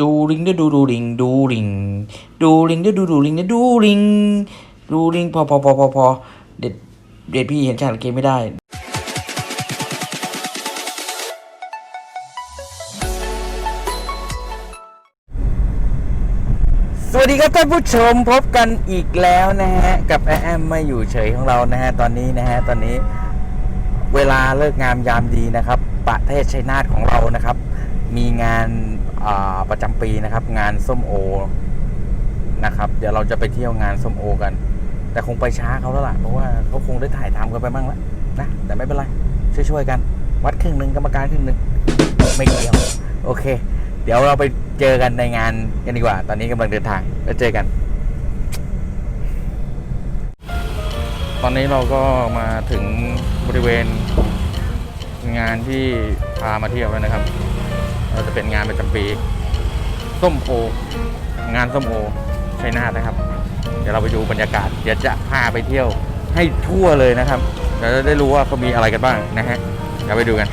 ดูริงเด้อดูดูริงดูริงดูริงเด้อดูดูริงเด้อดูริงดูริงพอพอพอพอพอเด็ดเด็ดพี่เห็นฉากเกมไม่ได้สวัสดีครับท่านผู้ชมพบกันอีกแล้วนะฮะ กับแอมไม่อยู่เฉยของเรานะฮะ ตอนนี้นะฮะ ตอนนี้เวลาเลิกงามยามดีนะครับ ประเทศชัยนาทของเรานะครับ มีงาน ประจำปีนะครับ งานส้มโอนะครับ เดี๋ยวเราจะไปเที่ยวงานส้มโอกัน แต่คงไปช้าเขาแล้วล่ะเพราะว่าเขาคงได้ถ่ายทำกันไปบ้างแล้วนะแต่ไม่เป็นไรช่วยๆกัน วัดครึ่งหนึ่งกรรมการครึ่งหนึ่งไม่เกี่ยวโอเค เดี๋ยวเราไปเจอกันในงานกันดีกว่า ตอนนี้กำลังเดินทางแล้วเจอกัน ตอนนี้เราก็มาถึงบริเวณงานที่พามาเที่ยวแล้วนะครับ เราจะเป็นงานประจำปีส้มโองานส้มโอชัยนาทนะครับ เดี๋ยวเราไปดูบรรยากาศ เดี๋ยวจะพาไปเที่ยวให้ทั่วเลยนะครับเดี๋ยวจะได้รู้ว่าเขามีอะไรกันบ้างนะฮะเดี๋ยวไปดูกัน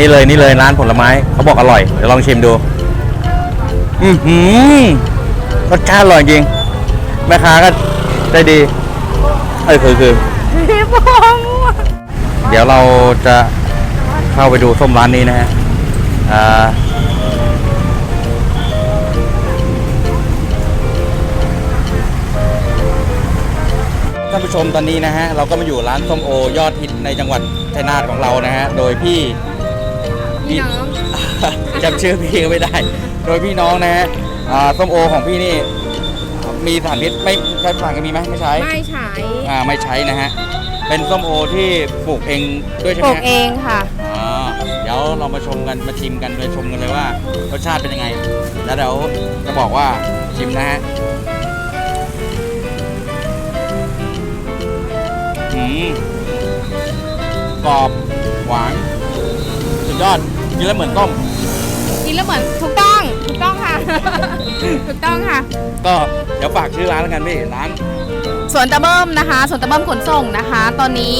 นี่เลยนี่เลยร้านผลไม้เขาบอกอร่อยเดี๋ยวลองชิมดู อือหือรสชาติอร่อยจริงแม่ค้าก็ใจดีเออคือคือเดี๋ยวเราจะเข้าไปดูส้มร้านนี้นะฮะอ่าท่านผู้ชมตอนนี้นะฮะเราก็มาอยู่ร้านส้มโอยอดฮิตในจังหวัดชัยนาทของเรานะฮะโดยพี่ พี่น้องจำชื่อพี่ก็ไม่ได้ โดยพี่น้องนะฮะอ่าส้มโอของพี่นี่ มีสารพิษไม่ใช้ผ่านกันมีไหมไม่ใช้ไม่ใช้อ่าไม่ใช้นะฮะเป็นส้มโอที่ปลูกเองด้วยใช่ปไหมลูกเองค่ะอ๋อเดี๋ยวเรามาชมกันมาชิมกันไปชมกันเลยว่ารสชาติเป็นยังไง แล้วเดี๋ยวจะบอกว่าชิมนะฮะอืมกรอบหวานสุดยอด กินแล้วเหมือนต้ม กินแล้วเหมือนถูกต้องถูกต้องค่ะ ถูกต้องค่ะ ก็เดี๋ยวฝากชื่อร้านแล้วกันพี่ร้านสวนตะเบิ้มนะคะสวนตะเบิ้มขนส่งนะคะ ตอนนี้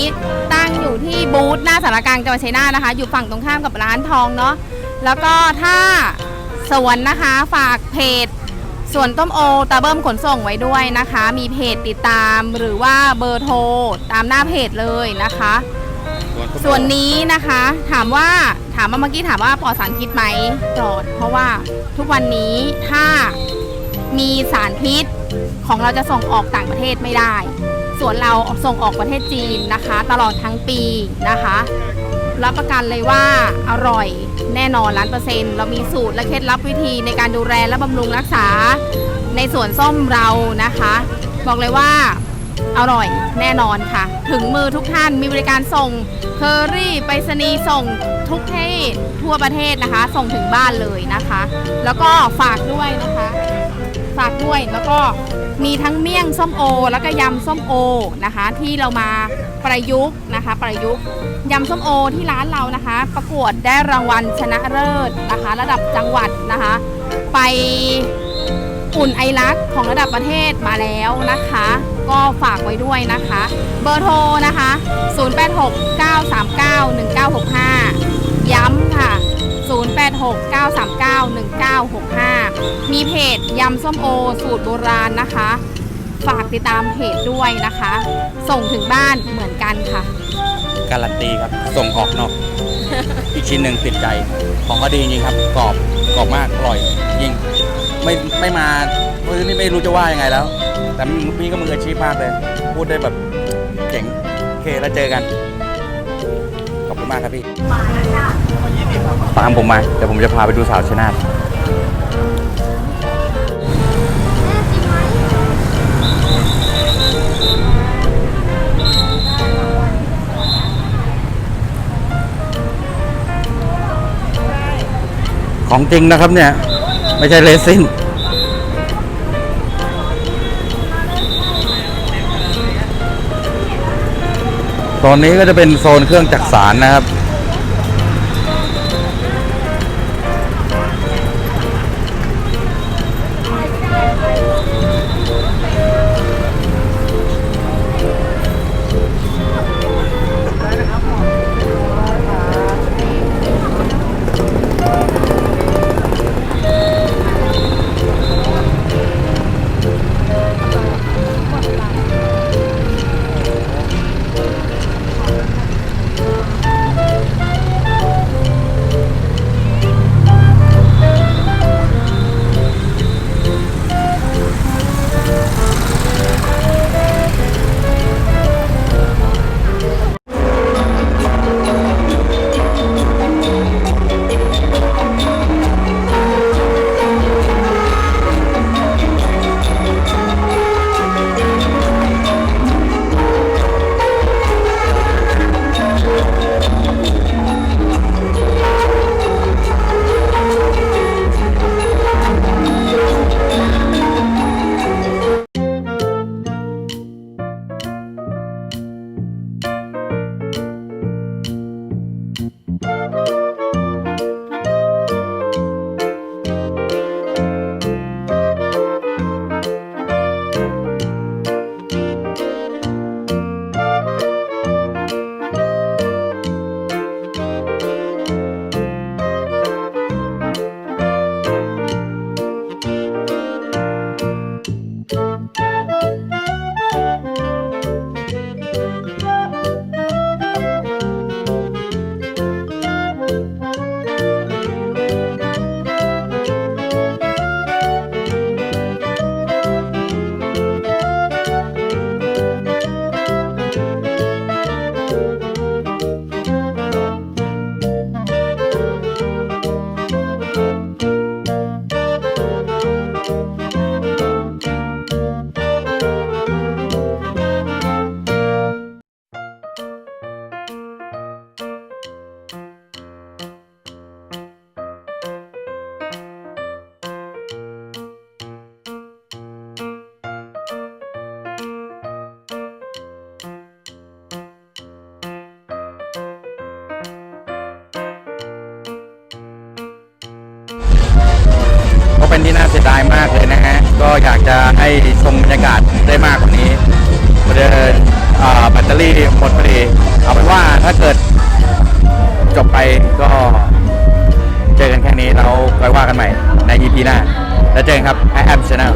ตั้งอยู่ที่บูธหน้าสารกลางจังหวัดชัยนาทนะคะ อยู่ฝั่งตรงข้ามกับร้านทองเนาะแล้วก็ถ้าสวนนะคะฝากเพจสวนต้มโอตะเบิ้มขนส่งไว้ด้วยนะคะ มีเพจติดตามหรือว่าเบอร์โทรตามหน้าเพจเลยนะคะ ส่วนนี้นะคะ ถามว่าถามมาเมื่อกี้ถามว่าปลอดสารพิษไหมปลอด เพราะว่าทุกวันนี้ถ้ามีสารพิษของเราจะส่งออกต่างประเทศไม่ได้ ส่วนเราส่งออกประเทศจีนนะคะ ตลอดทั้งปีนะคะ รับประกันเลยว่าอร่อยแน่นอนล้านเปอร์เซ็นต์เรามีสูตรและเคล็ดลับวิธีในการดูแลและบำรุงรักษาในสวนส้มเรานะคะ บอกเลยว่า อร่อยแน่นอนค่ะ ถึงมือทุกท่านมีบริการส่งเคอรี่ไปรษณีย์ส่งทุกที่ทั่วประเทศนะคะ ส่งถึงบ้านเลยนะคะ แล้วก็ฝากด้วยนะคะ ฝากด้วยแล้วก็มีทั้งเมี่ยงส้มโอ แล้วก็ยำส้มโอนะคะ ที่เรามาประยุกต์นะคะ ประยุกต์ยำส้มโอที่ร้านเรานะคะ ประกวดได้รางวัลชนะเลิศนะคะ ระดับจังหวัดนะคะ ไป อุ่นไอรักของระดับประเทศมาแล้วนะคะ ก็ฝากไว้ด้วยนะคะ เบอร์โทรนะคะ 0869391965 ย้ำค่ะ 0869391965 มีเพจยำส้มโอสูตรโบราณนะคะ ฝากติดตามเพจด้วยนะคะ ส่งถึงบ้านเหมือนกันค่ะ การันตีครับส่งออกนอกอีกชิ้นหนึ่งติดใจ ของก็ดีจริงครับกรอบกรอบมากอร่อยจริง ไม่ไม่มาเฮ้ยนี่ไม่รู้จะว่ายังไงแล้ว แต่พี่ก็มืออาชีพมากเลย พูดได้แบบเจ๋งโอเคแล้วเจอกัน ขอบคุณมากครับพี่ตามผมมาเดี๋ยวผมจะพาไปดูสาวชนาทของจริงนะครับเนี่ย ไม่ใช่เลซินตอนนี้ก็จะเป็นโซนเครื่องจักสารนะครับากเลยนะฮะ ก็อยากจะให้ชมบรรยากาศได้มากกว่านี้ประเดินอ่าแบตเตอรี่หมดพอดี เอาเป็นว่าถ้าเกิดจบไปก็เจอกันแค่นี้แล้วค่อยว่ากันใหม่ใน EP หน้า แล้วเจอกันครับ I am Channel